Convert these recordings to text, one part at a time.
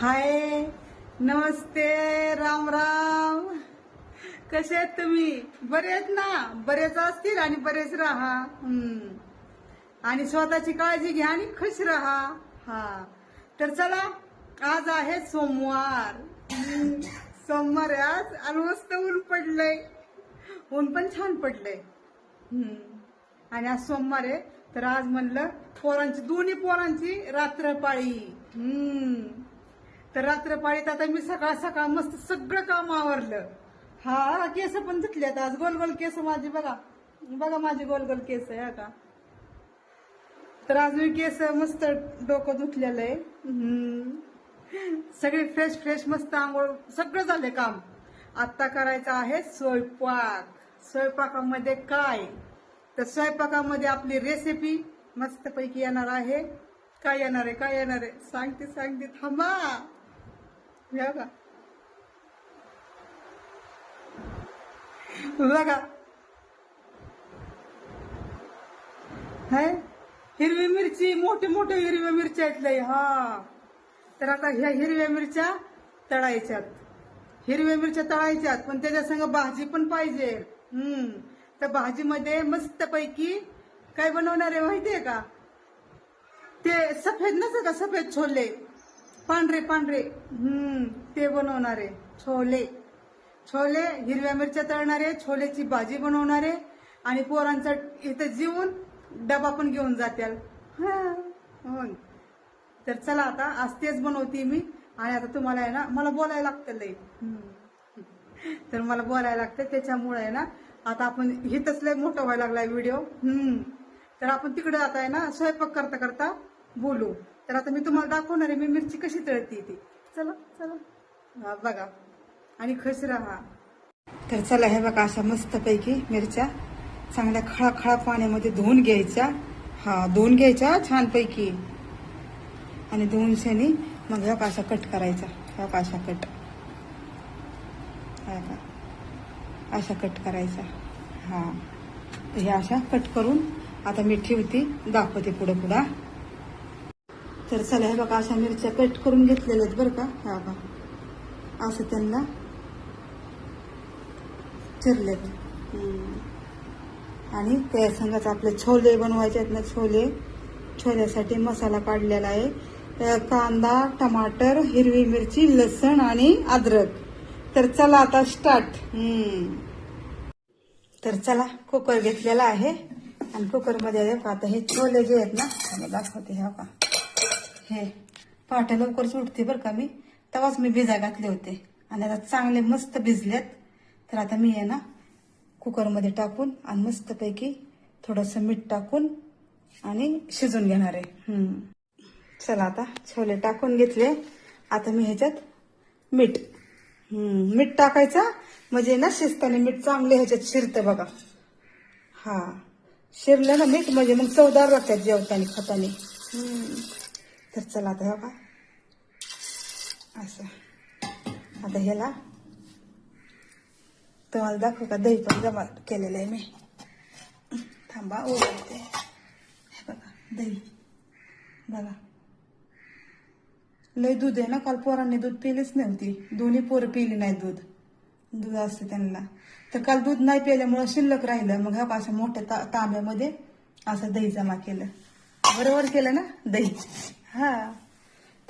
हाय नमस्ते राम राम. कसे आहेत तुम्ही? बरेच ना? बरेच असतील आणि बरेच राहा. आणि स्वतःची काळजी घ्या आणि खुश राहा. हा. तर चला आज आहे सोमवार. सोमवार आज. आणि मस्त ऊन पडलंय. ऊन पण छान पडलंय. आणि आज सोमवार आहे. तर आज म्हणलं पोरांची दोन्ही पोरांची रात्रपाळी. हम्म. तर रात्रपाळीत आता मी सकाळ सकाळ मस्त सगळं काम आवरलं. हा केस पण धुतल्यात आज. गोल गोल केस माझी बघा. बघा माझी गोल गोल केस आहे का? तर आज मी केस मस्त डोकं धुतलेलं आहे. सगळे फ्रेश फ्रेश मस्त आंघोळ सगळं झालंय काम. आत्ता करायचं आहे स्वयंपाक. स्वयंपाकामध्ये काय? तर स्वयंपाकामध्ये आपली रेसिपी मस्तपैकी येणार आहे. काय येणार आहे? काय येणार आहे? सांगते सांगते. थांबा. या का बघा. है? हिरवी मिरची मोठे मोठे हिरव्या मिरच्या आहेत लय हा. तर आता ह्या हिरव्या मिरच्या तळायच्यात. हिरव्या मिरच्या तळायच्यात पण त्याच्या संग भाजी पण पाहिजे. हम्म. तर भाजीमध्ये मस्तपैकी काय बनवणार आहे माहितीये का? ते सफेद नस का सफेद छोले? पांढरे पांढरे. हम्म ते बनवणार. आहे छोले. छोले हिरव्या मिरच्या तळणारे छोलेची भाजी बनवणारे आणि पोरांचा इथं जीवन डबा पण घेऊन जात्याल. हा, तर चला आता आज तेच बनवते मी. आणि आता तुम्हाला आहे ना मला बोलायला लागतं लय. तर मला बोलायला लागतं त्याच्यामुळे आहे ना आता आपण हिथंच लय मोठं व्हायला लागलाय व्हिडिओ. हम्म. तर आपण तिकडे आता आहे ना स्वयंपाक करता करता बोलू. तर आता मी तुम्हाला दाखवणार आहे मी मिरची कशी तळते ती. चला चला. बघा. आणि खुश राहा तर चला हे बघा अशा मस्तपैकी मिरच्या चांगल्या खळाखळा पाण्यामध्ये धुवून घ्यायच्या. हा धुवून घ्यायच्या छानपैकी. आणि धुवून शेणी मग ह्या काशा कट करायचा ह्या काशा कट. का अशा कट करायचा हा. ह्या अशा कट करून आता मी ठेवते दाखवते पुढं पुढं. तर चला हे बघा अशा मिरच्या कट करून घेतलेल्या आहेत बरं का. ह्या बघा. असं त्यांना चिरलेत. आणि त्या संघाच आपले छोले बनवायचे आहेत ना छोले. छोल्यासाठी मसाला काढलेला आहे. कांदा टमाटर हिरवी मिरची लसण आणि अद्रक. तर चला आता स्टार्ट तर चला कुकर घेतलेला आहे. आणि कुकरमध्ये का आता हे छोले जे आहेत ना दाखवते हे का हे पहाटे लवकर सुटते बरं का मी. तेव्हाच मी भिजा घातले होते. आणि आता चांगले मस्त भिजलेत. तर आता मी आहे ना कुकरमध्ये टाकून आणि मस्तपैकी थोडंसं मीठ टाकून आणि शिजून घेणार आहे. चला आता छोले टाकून घेतले. आता मी ह्याच्यात मीठ. मीठ टाकायचं म्हणजे ना शिजताना मीठ चांगले ह्याच्यात शिरतं बघा. हा. शिरलं ना मीठ म्हणजे मग चवदार लागतात जेवताना खाताना. हम्म. तर चला आता बघा. असं. आता ह्याला तुम्हाला दाखवू का? दही पण जमा केलेलं आहे मी. थांबा ओळखते हे बघा दही. बघा. लय दूध आहे ना काल पोरांनी दूध पिलीच नव्हती. दोन्ही पोरं पिली नाही दूध. दूध असतं त्यांना. तर काल दूध नाही पिल्यामुळं शिल्लक राहिलं. मग ह्या असं मोठ्या ता तांब्यामध्ये असं दही जमा केलं. बरोबर केलं ना दही? हा.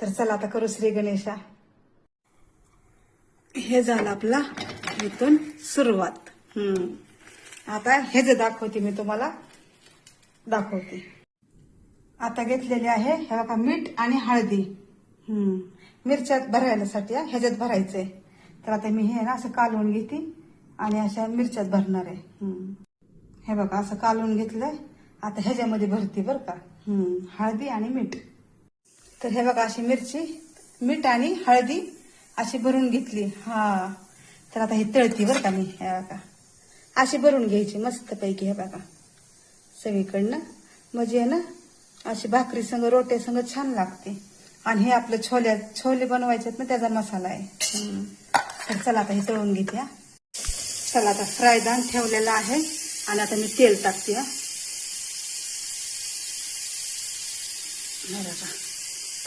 तर चला आता करू श्री गणेशा. हे झालं आपला इथून सुरुवात. हम्म. आता हे जे दाखवते मी तुम्हाला. दाखवते. आता घेतलेले आहे हे बघा मीठ आणि हळदी. हम्म. मिरच्यात भरायलासाठी ह्याच्यात भरायचंय. तर आता मी हे ना असं कालवून घेते आणि अशा मिरच्यात भरणार आहे. हम्म. हे बघा असं कालवून घेतलंय. आता ह्याच्यामध्ये भरते बरं का. हम्म. हळदी आणि मीठ. तर हे बघा अशी मिरची मीठ आणि हळदी अशी भरून घेतली. हा. तर आता ही तळती बरं का मी हे बघा. अशी भरून घ्यायची मस्त पैकी हे बघा. सगळीकडनं. म्हणजे ना अशी भाकरी संग रोटे संग छान लागते. आणि हे आपलं छोले छोले बनवायचे ना त्याचा मसाला आहे. तर चला आता हे तळून घेते हा. चला आता फ्रायदान ठेवलेला आहे. आणि आता मी तेल टाकते हा. हे बघा.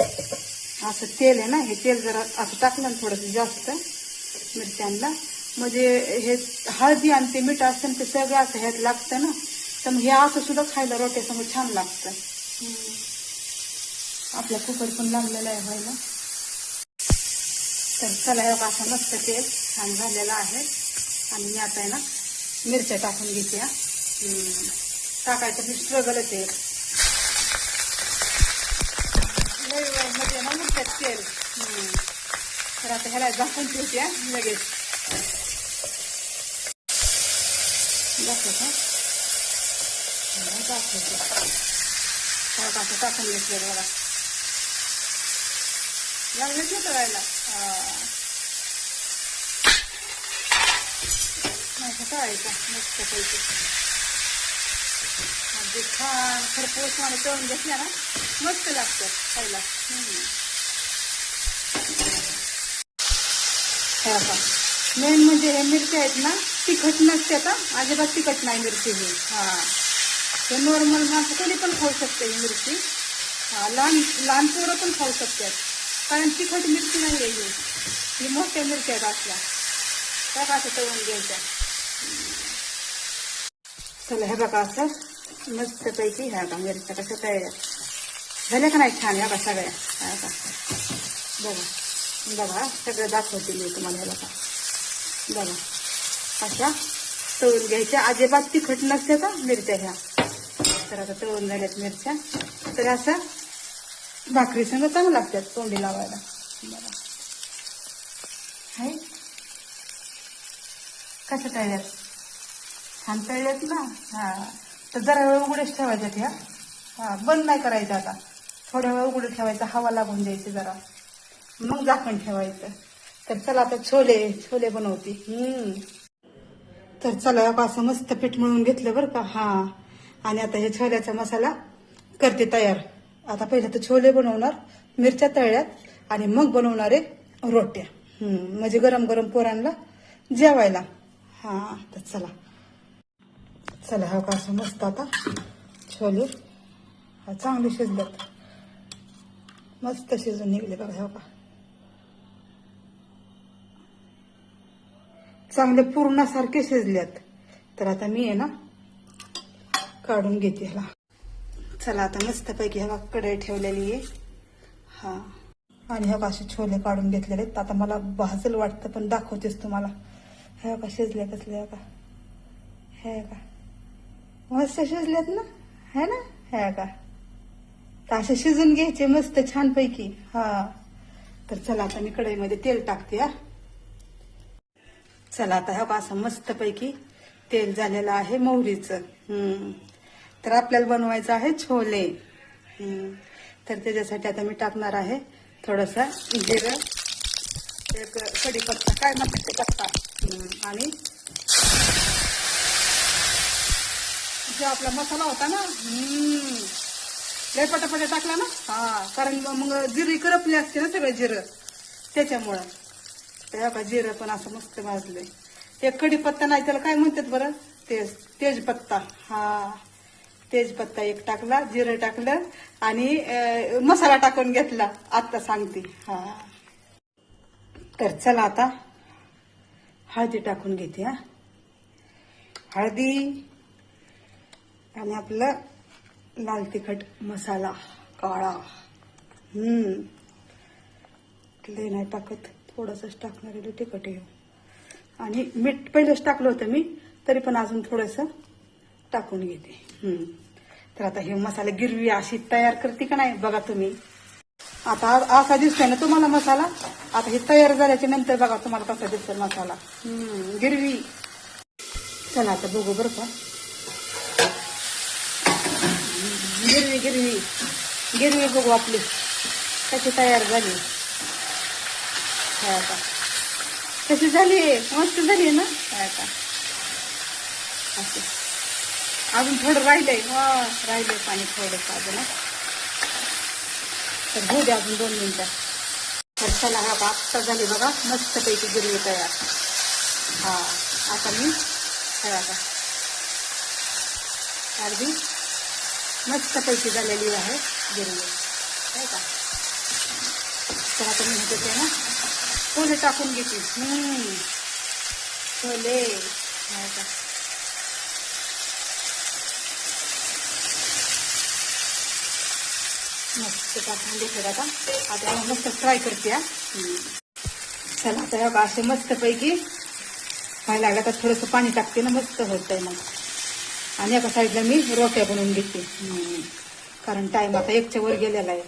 असं तेल आहे ना हे तेल जरा असं टाकलं ना थोडंसं जास्त मिरच्यांना. म्हणजे हे हळदी आणि ते मीठ असतं ना ते सगळं असं ह्यात लागतं ना. तर मग हे असं सुद्धा खायला रोट्यासमोर छान लागतं. आपला कुकर पण लागलेला आहे व्हायला. तर चला बघा असं मस्त तेल छान झालेलं आहे. आणि मी आता आहे ना मिरच्या टाकून घेते. टाकायचं मी स्ट्रगलच आहे लय वेळमध्ये ना मिरच्यात तेल तर आता ह्याला झाकून ठेवते हा, लगेच दाखवतो असं टाकून घेतलं बघा लागलं की करायला नाही तळायचा मस्त पैसे अगदी छान खरपूस मला तळून घेतल्या ना मस्त लागतं खायला मेन म्हणजे हे मिरच्या आहेत ना तिखट नसते आता अजिबात तिखट नाही मिरची ही हा। हे नॉर्मल माणसं कोणी पण खाऊ शकते ही मिरची। हा, लहान लहान पोरं पण खाऊ शकतात कारण तिखट मिरची नाही ही ही मोठ्या मिरच्या आहेत असल्या त्या का असं तळून घ्यायच्या चला, हे बघा असं मस्तपैकी ह्या का मिरच्या कशा तयार का नाही छान ह्या का सगळ्या ह्या का बघा सगळं दाखवते मी तुम्हाला ह्याला का बघा अशा तळून घ्यायच्या. अजिबात तिखट नसते का मिरच्या ह्या? तर आता तळून झाल्यात मिरच्या. तर असं भाकरी संग चांगलं लागतात तोंडी लावायला. बघा. हाय. कसं तळल्यात? छान तळल्यात ना? हा. तर जरा वेळ उघडेच ठेवायच्यात ह्या. हा बंद नाही करायचं आता. थोड्या वेळ उघडे ठेवायचं. हवा लागून द्यायची जरा. मग झाकण ठेवायचं. तर चला आता छोले छोले बनवते. हम्म. तर चला असं मस्त पीठ मळून घेतलं बरं का. हा. आणि आता हे छोल्याचा मसाला करते तयार. आता पहिलं तर छोले बनवणार मिरच्या तळल्यात आणि मग बनवणारे रोट्या. हम्म. म्हणजे गरम गरम पोरांना जेवायला. हा तर चला. चला हा का असं मस्त आता छोले. हा चांगले शिजलेत. मस्त शिजून निघले बघा हो का. चांगले पूर्णासारखे शिजल्यात तर आता मी आहे ना काढून घेते ह्याला. चला आता मस्तपैकी ह्या कढई ठेवलेली आहे. हा. आणि ह्या असे छोले काढून घेतलेले आहेत. आता मला भाजल वाटतं पण दाखवतेच तुम्हाला. ह्या का शिजले कसले का हे का मस्त शिजलेत ना? है ना? ह्या का तर असे शिजून घ्यायचे मस्त छानपैकी. हा. तर चला आता मी कढईमध्ये तेल टाकते हा. चला आता ह्या असं मस्तपैकी तेल झालेलं आहे मोहरीचं. तर आपल्याला बनवायचं आहे छोले. तर त्याच्यासाठी आता मी टाकणार आहे थोडंसं जिरं एक कढीपत्ता. काय म्हणतात ते पत्ता? आणि जो आपला मसाला होता ना? लय पटापटा टाकला ना? हा. कारण मग जिरी करपली असते ना सगळं जिरं त्याच्यामुळं. त्या जिरं पण असं मस्त भाजलंय. ते कढीपत्ता नाही त्याला काय म्हणतात बरं? तेज तेजपत्ता. हा तेजपत्ता एक टाकला जिरं टाकलं आणि मसाला टाकून घेतला. आत्ता सांगते. हा. तर चला आता हळदी टाकून घेते हा. हळदी आणि आपलं लाल तिखट मसाला काळा. हम्म. नाही टाकत. थोडंसंच टाकणार आहे तिखट येऊ आणि मीठ पहिलंच टाकलं होतं मी तरी पण अजून थोडंसं टाकून घेते. तर आता हे मसाले गिरवी अशी तयार करते का नाही बघा तुम्ही. आता असा दिसतोय ना तुम्हाला मसाला? आता हे तयार झाल्याच्यानंतर बघा तुम्हाला कसा दिसतोय मसाला. हम्म, गिरवी. चला आता बघू बरं का. गिरवी गिरवी. गिरवी बघू आपली. कशी तयार झाली. हा का कशी झाली? मस्त झाली ना? हा का असं. अजून थोडं राहिलंय. हा राहिलंय पाणी थोडंसं अजून तर होऊ द्या अजून दोन मिनिटं. तर चला हा आत्ता झाली बघा. मस्तपैकी गिरवी तयार. हा आता मी हे बघा अगदी मस्तपैकी झालेली आहे गिरवी. काय का? तर आता मी ह्याच्यात आहे ना. छोले टाकून घेते? हम्म. छोले का. मस्त टाकून घेते आता. आता मस्त फ्राय करते चला आता ह्या असे मस्त पैकी व्हायला लागलं तर थोडंसं पाणी टाकते ना मस्त होत आहे मग. आणि एका साईडला मी रोट्या बनवून घेते. कारण टाईम आता एकच्या वर गेलेला आहे.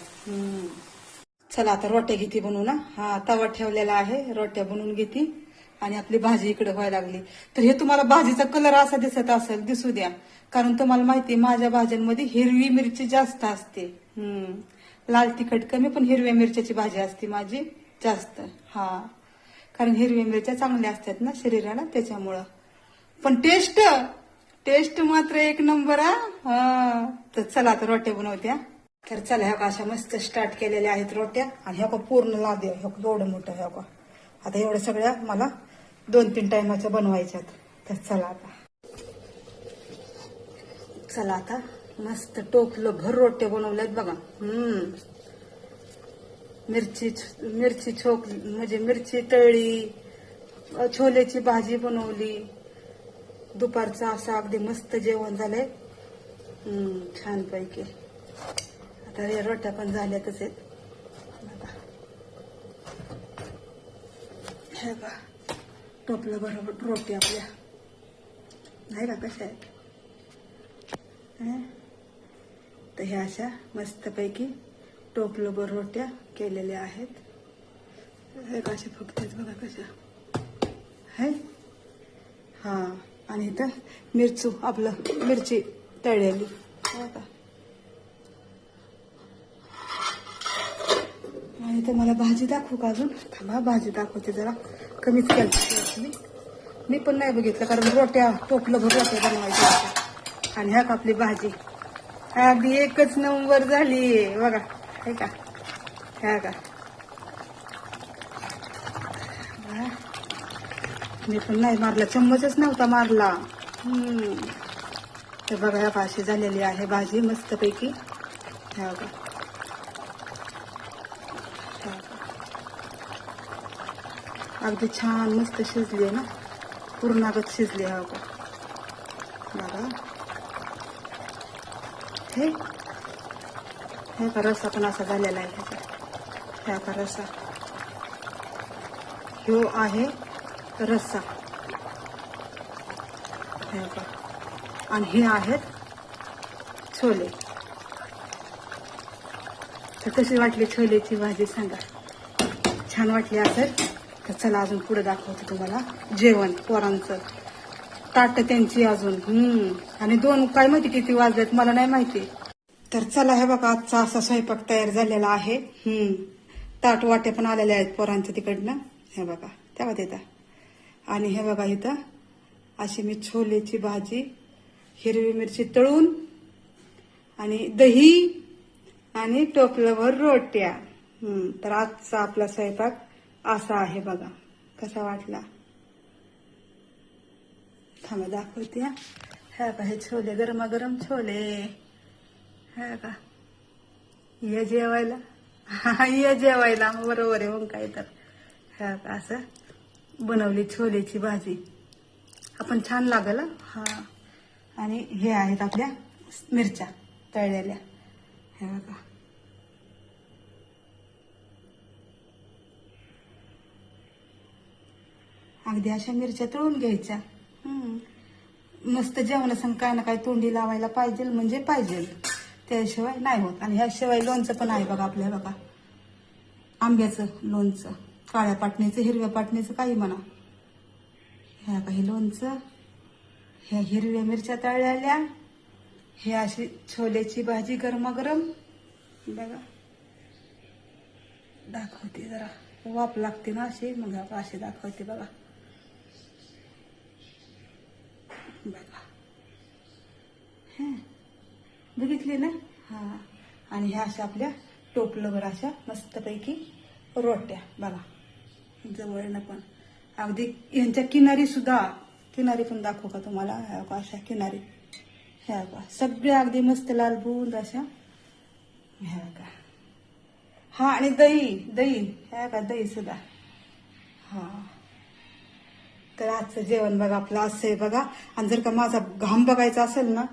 चला आता रोट्या घेते बनवू ना. हा तवा ठेवलेला आहे रोट्या बनवून घेते. आणि आपली भाजी इकडे व्हायला लागली. तर हे तुम्हाला भाजीचा कलर असा दिसत असेल दिसू द्या. कारण तुम्हाला माहिती आहे, माझ्या भाज्यांमध्ये हिरवी मिरची जास्त असते. हम्म. लाल तिखट कमी पण हिरव्या मिरच्याची भाजी असते माझी जास्त. हा. कारण हिरव्या मिरच्या चांगल्या असतात ना शरीराला त्याच्यामुळं. पण टेस्ट टेस्ट मात्र एक नंबर हा. हा. तर चला आता रोट्या बनवत्या. तर चला ह्या का अशा मस्त स्टार्ट केलेल्या आहेत रोट्या. आणि ह्या का पूर्ण लादे ह्या का एवढं मोठं ह्या का. आता एवढ्या सगळ्या मला दोन तीन टायमाच्या बनवायच्यात तर चला आता. चला आता मस्त टोपलं भर रोट्या बनवल्यात बघा. हम्म. मिरची मिरची छोक म्हणजे मिरची तळली छोल्याची भाजी बनवली. दुपारचं असं अगदी मस्त जेवण झालंय. हम्म, छानपैकी. तर या रोट्या पण झाल्यातच आहेत. हे बा टोपलं बरोबर रोटी आपल्या. नाही का कशा आहेत? तर ह्या अशा मस्तपैकी टोपलं बरोबर रोट्या केलेल्या आहेत. हे कशा फक्त बघा कशा. है? हा. आणि इथं मिरचू आपलं मिरची तळलेली. हो का आणि इथं मला भाजी दाखवू का अजून? थांबा भाजी दाखवते जरा. कमीच केलं मी पण नाही बघितलं कारण रोट्या टोपलं भर रोट्या बनवायच्या होत्या. आणि ह्या का आपली भाजी. अगदी एकच नंबर झाली. बघा हे का? ह्या का? मी पण नाही मारला चम्मचच नव्हता मारला. हम्म. तर बघा ह्या भाजी झालेली आहे. भाजी मस्तपैकी. ह्या बघा ह्या बघा. अगदी छान मस्त शिजली आहे ना? पूर्णागत शिजली आहे अगो. बघा. हे? हे का रस्सा पण असा झालेला आहे ह्याचा. ह्या का रस्सा? ह्यो आहे रस्सा. हे का आणि हे आहेत छोले. तर कशी वाटली छोलेची भाजी सांगा? छान वाटली असेल? तर चला अजून पुढे दाखवते तुम्हाला. जेवण पोरांचं. ताट त्यांची अजून. हम्म. आणि दोन काय माहिती किती वाजलेत मला नाही माहिती. तर चला हे बघा आजचा असा स्वयंपाक तयार झालेला आहे. हम्म. ताट वाटे पण आलेले आहेत पोरांचं तिकडनं. हे बघा तेव्हा देता. आणि हे बघा इथं अशी मी छोलेची भाजी हिरवी मिरची तळून आणि दही आणि टोपल्यावर रोट्या. हम्म. तर आजचा आपला स्वयंपाक असा आहे बघा. कसा वाटला? थांबा दाखवते हा. हे का हे छोले गरमागरम छोले. हे का ये जेवायला? हा ये जेवायला बरोबर आहे मग काय तर. हा का असं बनवली छोलेची भाजी. आपण छान लागल हा? हा. आणि हे आहेत आपल्या मिरच्या तळलेल्या. हे बघा. अगदी अशा मिरच्या तळून घ्यायच्या. हम्म. मस्त जेवणासंग काय ना काय तोंडी लावायला पाहिजे म्हणजे पाहिजे त्याशिवाय नाही होत. आणि ह्याशिवाय लोणचं पण आहे बघा आपल्या बघा. आंब्याचं लोणचं काळ्या पाटणीचं हिरव्या पाटणीचं काही म्हणा. ह्या काही लोणचं ह्या हिरव्या मिरच्या तळलेल्या हे अशी छोलेची भाजी गरमागरम. बघा. दाखवते जरा. वाप लागते ना अशी मग अशी दाखवते बघा. हे. बघितली ना? हा. आणि ह्या अशा आपल्या टोपलंवर अशा मस्तपैकी रोट्या बघा. जवळनं पण. अगदी यांच्या किनारी सुद्धा किनारी पण दाखवू का तुम्हाला? ह्या का अशा किनारी. ह्या का सगळ्या अगदी मस्त लाल बुंद अशा. ह्या का हा आणि दही दही. ह्या का दही सुद्धा. हा. तर आजचं जेवण बघा आपलं असं आहे बघा. आणि जर का माझा घाम बघायचा असेल ना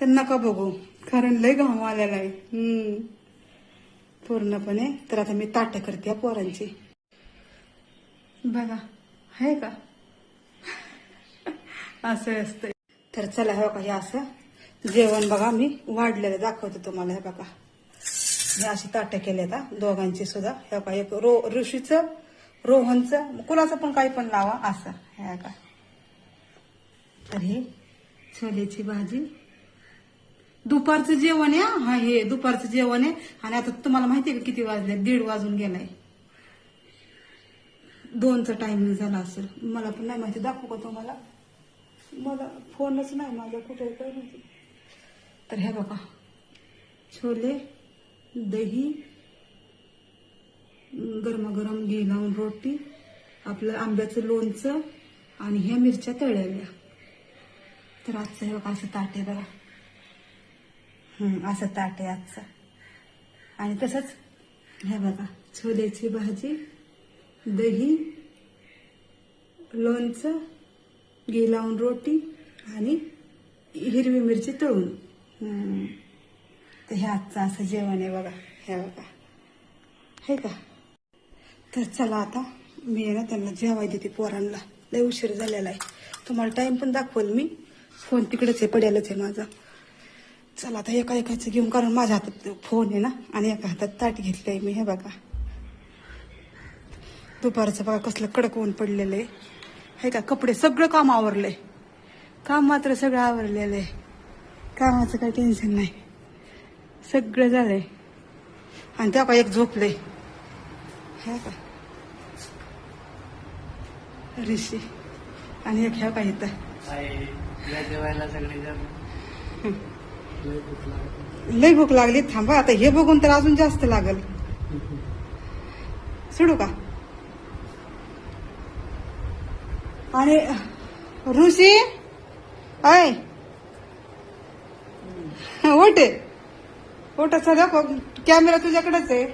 तर नका बघू कारण लय घाम आलेला आहे. हम्म. पूर्णपणे. तर आता मी ताट करते या पोरांची. बघा आहे का? असं असतंय. तर चला हे बघा हे असं. जेवण बघा मी वाढलेलं दाखवते तुम्हाला हे बघा. हे अशी ताटं केले आता दोघांची सुद्धा. हे बघा एक रो ऋषीचं रोहनचं कुणाचं पण काही पण लावा असं. हे का तर ही छोल्याची भाजी. दुपारचं जेवण आहे हा. हे दुपारचं जेवण आहे. आणि आता तुम्हाला माहिती आहे का किती वाजले? दीड वाजून गेलाय. दोनचा टायमिंग झाला असेल. मला पण नाही माहिती. दाखवू का तुम्हाला? मला फोनच नाही माझा कुठे काय माहिती. तर हे बघा. छोले दही गरमागरम घी लावून रोटी आपलं आंब्याचं लोणचं आणि ह्या मिरच्या तळलेल्या. तर आजचं हे बघा असं ताटे बघा. असं ताट आहे आजचं. आणि तसंच हे बघा छोल्याची भाजी दही लोणचं घी लावून रोटी आणि हिरवी मिरची तळून. तर हे आजचं असं जेवण आहे बघा हे बघा. हे का? तर चला आता मी आहे ना त्यांना जेवाय देते पोरांना. लय उशीर झालेला आहे. तुम्हाला टाइम पण दाखवल मी. फोन तिकडेच आहे पड्यालाच आहे माझा. चला आता एका एकाचं घेऊन कारण माझ्या हातात फोन आहे ना आणि एका हातात ताट घेतलंय मी हे बघा. दुपारचं बघा कसलं कडक ऊन पडलेलं आहे. हे का कपडे सगळं काम आवरलंय. काम मात्र सगळं आवरलेलं आहे. कामाचं काही टेन्शन नाही. सगळं झालंय. आणि त्या का एक झोपलंय. हे का ऋषी. आणि एक ह्या का इथं. या जेवायला सगळे लय भूक लागली. थांबा आता हे बघून तर अजून जास्त लागल. सोडू का? आणि ऋषी आहे ओटे ओट सध्या कॅमेरा तुझ्याकडेच आहे.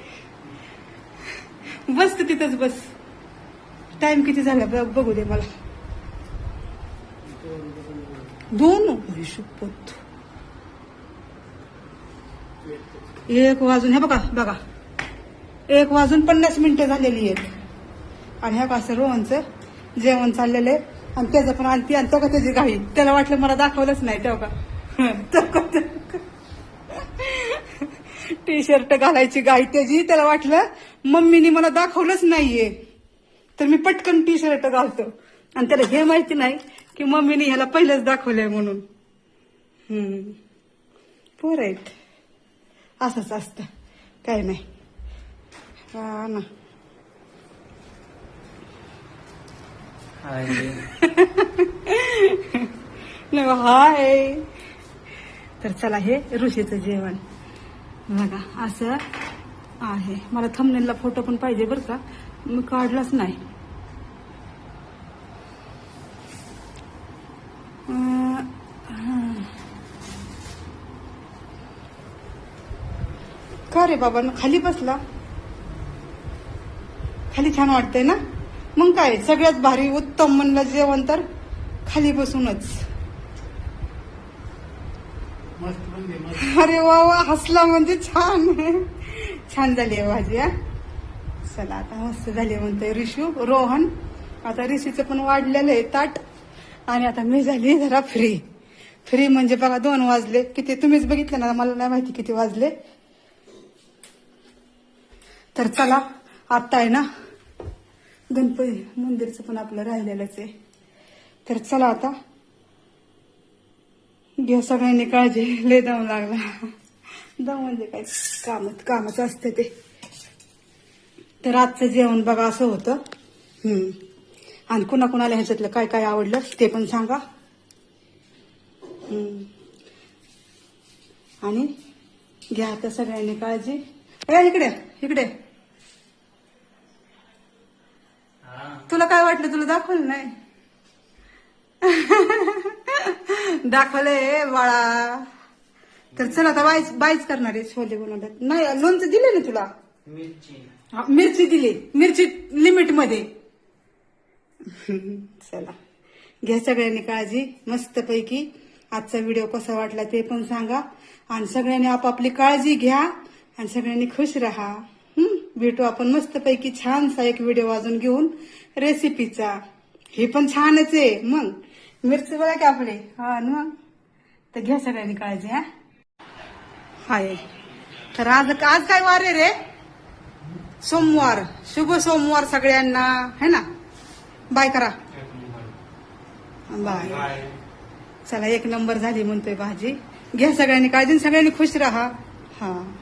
बस तू तिथंच बस. टाइम किती झाला? बघ- बघू दे मला. दोन. हिशोबत एक वाजून हे बघा बघा. एक वाजून पन्नास मिनिटं झालेली आहेत. आणि ह्या असं रोहनचं जेवण चाललेलं आहे आणि त्याचं पण आणती आणि तो का त्याची घाई? त्याला वाटलं मला दाखवलंच नाही तेव्हा का? टी शर्ट घालायची गाई त्याची त्याला वाटलं मम्मीनी मला दाखवलंच नाहीये. तर मी पटकन टी शर्ट घालतो. आणि त्याला हे माहिती नाही की मम्मीने ह्याला पहिलंच दाखवलंय म्हणून. हम्म. पोर आहेत. असंच असतं काय नाही. हा ना हाय. नाही हाय. तर चला हे ऋषीचं जेवण. बघा असं आहे. मला थंबनेलला फोटो पण पाहिजे बरं का. मी काढलाच नाही. का रे बाबा खाली बसला. खाली छान वाटतंय ना? मग काय सगळ्यात भारी उत्तम म्हणलं जेवण तर खाली बसूनच. म्हणजे अरे वा वा हसला म्हणजे छान. छान झाली आहे भाजी हा. चला आता मस्त झाली म्हणतोय रिशू रोहन. आता रिशूचं पण वाढलेलं आहे ताट. आणि आता मी झाली जरा फ्री फ्री म्हणजे बघा दोन वाजले. किती तुम्हीच बघितलं ना मला नाही माहिती किती वाजले. तर चला आता आहे ना? गणपती मंदिरचं पण आपलं राहिलेलंच आहे. तर चला आता. घ्या सगळ्यांनी काळजी लय दम लागला. दम म्हणजे काय? काम कामच असते ते. तर आजचं जेवण बघा असं होतं. हम्म. आणि कुणाकुणाला ह्याच्यातलं काय काय आवडलं ते पण सांगा. हम्म. आणि घ्या आता सगळ्यांनी काळजी. ए इकडे इकडे हा तुला काय वाटलं? तुला दाखवलं नाही. दाखवलंय बाळा. तर चल आता बाईच बाईच करणार आहे छोले बनवल्यात नाही लोणचं दिलं ना तुला? मिरची. मिरची दिली. मिरची लिमिटमध्ये चला. घ्या सगळ्यांनी काळजी मस्तपैकी. आजचा व्हिडिओ कसा वाटला ते पण सांगा. आणि सगळ्यांनी आपापली काळजी घ्या आणि सगळ्यांनी खुश राहा? भेटू आपण मस्तपैकी छानसा एक व्हिडिओ वाजून घेऊन रेसिपीचा हे पण छानच आहे. मग? मिरची बघा की आपले. हा मग? तर घ्या सगळ्यांनी काळजी हा. हाय. तर आज आज काय वार आहे रे? सोमवार. शुभ सोमवार सगळ्यांना. है ना? बाय करा. बाय. चला एक नंबर झाली म्हणतोय भाजी. घ्या सगळ्यांनी काळजी आणि सगळ्यांनी खुश राहा. हा.